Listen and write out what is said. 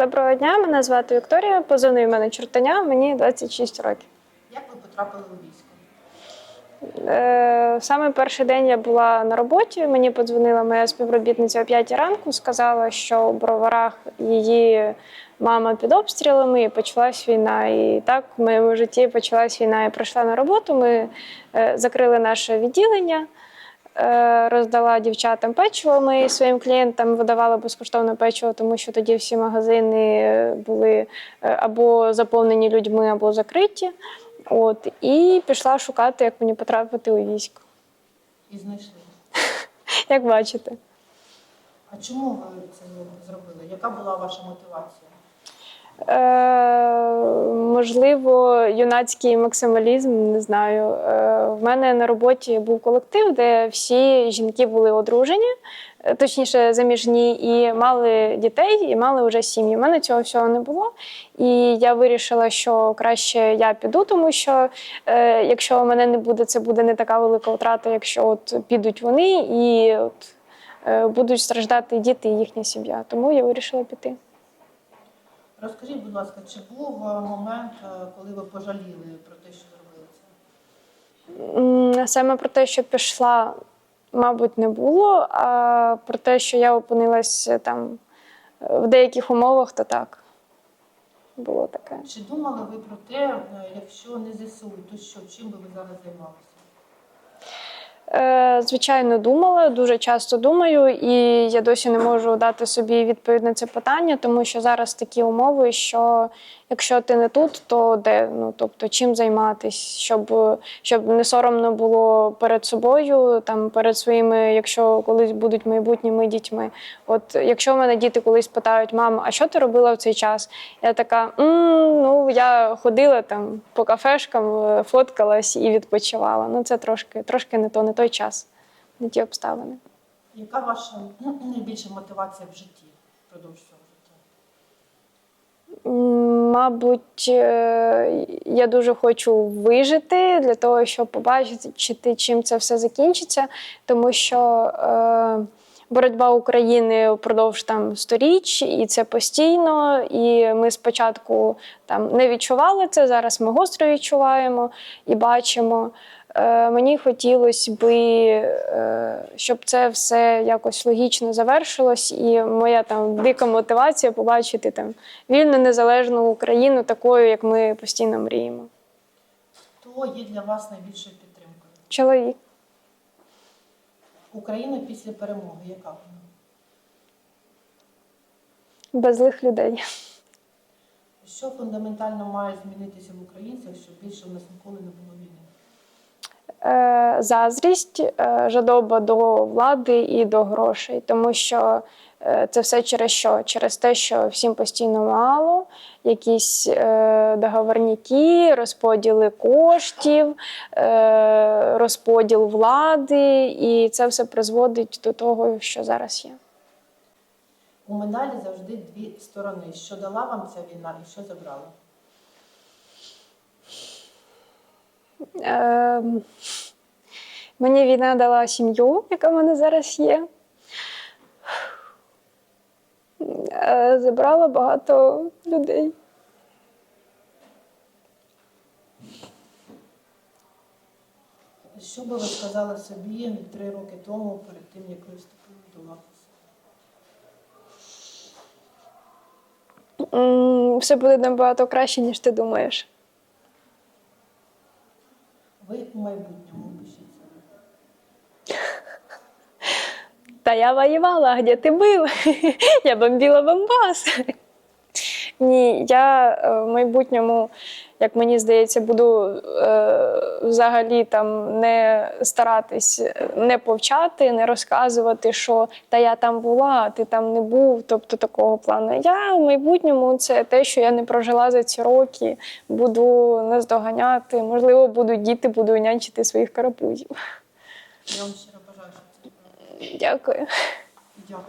Доброго дня, мене звати Вікторія. Позивний в мене чортаня, мені 26 років. Як ви потрапили у військо? Е, саме перший день я була на роботі. Мені подзвонила моя співробітниця о 5 ранку, сказала, що у броварах її мама під обстрілами і почалась війна. І так в моєму житті почалась війна. Я прийшла на роботу. Ми е, закрили наше відділення. Е, Роздала дівчатам печиво. Ми своїм клієнтам видавали безкоштовне печиво, тому що тоді всі магазини е, були е, або заповнені людьми, або закриті. От і пішла шукати, як мені потрапити у військо. І знайшли. Як бачите, А чому ви це зробили? Яка була ваша мотивація? Е, можливо, юнацький максималізм, не знаю. Е, в мене на роботі був колектив, де всі жінки були одружені, е, точніше, заміжні, і мали дітей, і мали вже сім'ї. У мене цього всього не було. І я вирішила, що краще я піду, тому що е, якщо мене не буде, це буде не така велика втрата, якщо от підуть вони і от, е, будуть страждати діти і їхня сім'я. Тому я вирішила піти. Розкажіть, будь ласка, чи був е, момент, е, коли ви пожаліли про те, що зробили це? Саме про те, що пішла, мабуть, не було. А про те, що я опинилась там е, в деяких умовах, то так. Було таке. Чи думали ви про те, якщо не ЗСУ, то що, чим би ви зараз займалися? Е, Звичайно, думала, дуже часто думаю, і я досі не можу дати собі відповідь на це питання, тому що зараз такі умови, що якщо ти не тут, то де? Ну тобто, чим займатись, щоб, щоб не соромно було перед собою, там перед своїми, якщо колись будуть майбутніми дітьми. От якщо в мене діти колись питають, мам, а що ти робила в цей час? Я така, «М, ну я ходила там по кафешкам, е, фоткалась і відпочивала. Ну це трошки, трошки не то, не той час, не ті обставини. Яка ваша ну, найбільша мотивація в житті впродовж цього життя? Мабуть, е, я дуже хочу вижити для того, щоб побачити, чим це все закінчиться, тому що е, боротьба України впродовж там сторіч, і це постійно. І ми спочатку там не відчували це. Зараз ми гостро відчуваємо і бачимо. Е, Мені хотілося би, е, щоб це все якось логічно завершилось, і моя там дика мотивація побачити там вільну незалежну Україну такою, як ми постійно мріємо. Хто є для вас найбільшою підтримкою? Чоловік. Україна після перемоги, яка вона? без злих людей. Що фундаментально має змінитися в українцях, щоб більше в нас ніколи не було війни? Е, Заздрість, е, жадоба до влади і до грошей, тому що е, це все через що? Через те, що всім постійно мало, якісь е, договорняки, розподіли коштів, е, розподіл влади, і це все призводить до того, що зараз є. У медалі завжди дві сторони. Що дала вам ця війна і що забрала? Е, мені війна дала сім'ю, яка в мене зараз є. Е, забрала багато людей. Що би ви сказали собі три роки тому, перед тим, як ви вступили до лав Все буде набагато краще, ніж ти думаєш. Ви у майбутньому пишіть себе. Та я воювала, а де ти був? Я бомбила Донбас. Ні, я е, в майбутньому, як мені здається, буду е, взагалі там не старатись не повчати, не розказувати, що та я там була, а ти там не був. Тобто такого плану. Я в майбутньому це те, що я не прожила за ці роки, буду наздоганяти. Можливо, будуть діти, буду нянчити своїх карапузів. Я вам щиро бажаю, щоб це було. Дякую. Дякую.